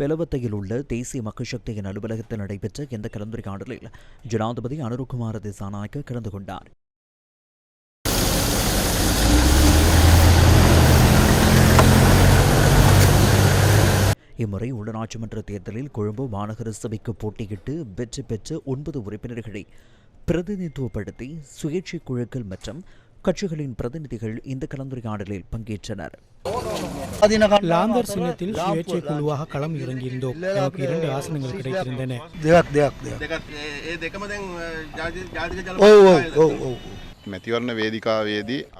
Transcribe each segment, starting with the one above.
பெலவத்தையில் உள்ள தேசிய மக்கள் சக்தியின் அலுவலகத்தில் நடைபெற்ற இந்த கலந்துரையாடலில் ஜனாதிபதி அனுருகுமார திசாநாயக்க கலந்து கொண்டார். இம்முறை உள்ளாட்சி மன்ற தேர்தலில் கொழும்பு மாநகர சபைக்கு போட்டியிட்டு வெற்றி பெற்ற ஒன்பது உறுப்பினர்களை பிரதிநிதித்துவப்படுத்தி சுயேட்சை குழுக்கள் மற்றும் கட்சிகளின் பிரதிநிதிகள் இந்த கலந்துரையாடலில் பங்கேற்றனர். லாந்தர் சின்னத்தில் சுயேட்சை குழுவாக களம் இறங்கியிருந்தோம். நமக்கு இரண்டு ஆசனங்கள் கிடைத்திருந்தன.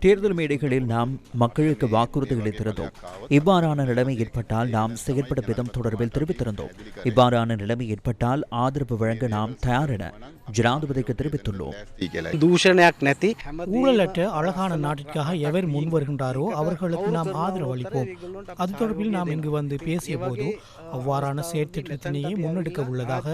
தேர்தல் மேடைகளில் நாம் மக்களுக்கு வாக்குறுதி திறந்தோம் இவ்வாறான நிலைமை ஏற்பட்டால் நாம் செயற்பட விதம் தொடர்பில் தெரிவித்திருந்தோம். இவ்வாறான நிலைமை ஏற்பட்டால் ஆதரவு வழங்க நாம் தயார் என ஜனாதிபதிக்கு தெரிவித்துள்ளோம் ඇස්ති කියලා දූෂණයක් නැති ஊழலற்ற அழகான நாட்டிற்காக எவர் முன் வருகின்றாரோ அவர்களுக்கு நாம் ஆதரவு அளிப்போம் அது தொடர்பில் நாம் இங்கு வந்து பேசிய போது அவ்வாறான செயற்திட்டத்தினையே முன்னெடுக்க உள்ளதாக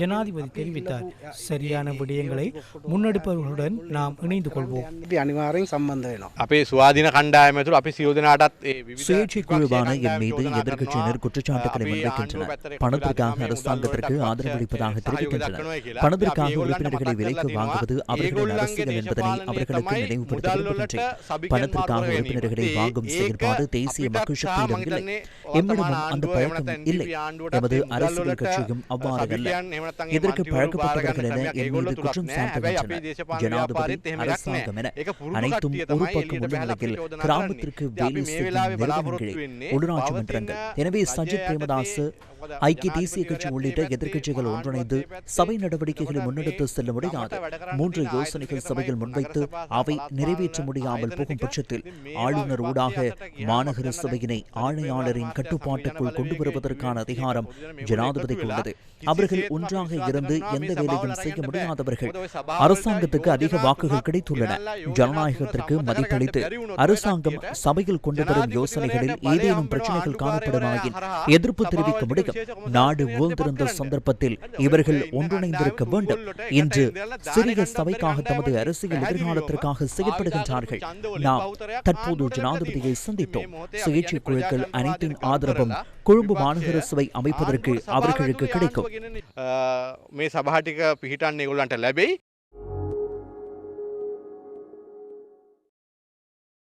ஜனாதிபதி தெரிவித்தார் சரியான விடயங்களை முன்னெடுப்பவர்களுடன் நாம் இணைந்து கொள்வோம் අපි අනිවාරයෙන් සම්බන්ධ වෙනවා අපේ ස්වාධීන කණ්ඩායම ඇතුළ අපි සියෝජනාටත් ඒ විවිධ சுயேட்சை குழுவான විපක්ෂ என் மீது කණ්ඩායම් எதிர்க்கட்சியினர் යෝජනා குற்றச்சாட்டுகளை කරනවා. முன்வைக்கின்றனர் අපි ආණ්ඩුව பணத்திற்காக පැත්තට அரசாங்கத்திற்கு ගමන් ஆதரவளிப்பதாக සහයෝගයක් தெரிவிக்கின்றனர் දක්වනවා කියලා. பணத்திற்காக අපි உறுப்பினர்களை விலைக்கு வாங்குவது அவர்களது அரசியல் என்பதனை அவர்களுக்கு நினைவுபடுத்த பணத்திற்காக உறுப்பினர்களை வாங்கும் செயல்பாடு தேசிய மக்கள் சக்தியிடம் இல்லை எம்மிடமும் அந்த பழக்கம் இல்லை. எமது அரசியல் கட்சியும் அவ்வாறு அல்ல. இதற்கு பழக்கப்பட்டவர்கள் என என் குற்றம் சாட்டுகின்றனர் ஜனாதிபதி அரசாங்கம் என அனைத்தும் ஒரு பக்கம் உள்ள நிலையில் கிராமத்திற்கு வேலை செய்யும் நிறுவனங்களே உள்ளாட்சி மன்றங்கள். எனவே சஜித் பிரேமதாஸ் ஐக்கிய தேசிய கட்சி உள்ளிட்ட எதிர்க்கட்சிகள் ஒன்றிணைந்து சபை நடவடிக்கைகளை முன்னெடுத்து செல்ல முடியாது. மூன்று யோசனைகள் சபையில் முன்வைத்து அவை நிறைவேற்ற முடியாமல் போகும் பட்சத்தில் ஆளுநர் ஊடாக மாநகர சபையினை ஆணையாளரின் கட்டுப்பாட்டுக்குள் கொண்டு வருவதற்கான அதிகாரம் ஜனாதிபதிக்கு உள்ளது. அவர்கள் ஒன்றாக இருந்து எந்த வேலையும் செய்ய முடியாதவர்கள் அரசாங்கத்துக்கு அதிக வாக்குகள் கிடைத்துள்ளன. ஜனநாயகத்திற்கு மதிப்பளித்து அரசாங்கம் சபையில் கொண்டு வரும் யோசனைகளில் ஏதேனும் பிரச்சனைகள் காணப்படுமாயின் எதிர்ப்பு தெரிவிக்க முடியும். நாடு உயர்ந்திருந்த சந்தர்ப்பத்தில் இவர்கள் ஒன்றிணைந்திருக்க வேண்டும். இன்று சிறிய சபைக்காக தமது அரசியல் எதிர்காலத்திற்காக செயல்படுகின்றார்கள் நாம் தற்போது ஜனாதிபதியை சந்தித்தோம். சுயேட்சை குழுக்கள் அனைத்தின் ஆதரவும் கொழும்பு மாநகர சபை அமைப்பதற்கு அவர்களுக்கு கிடைக்கும்.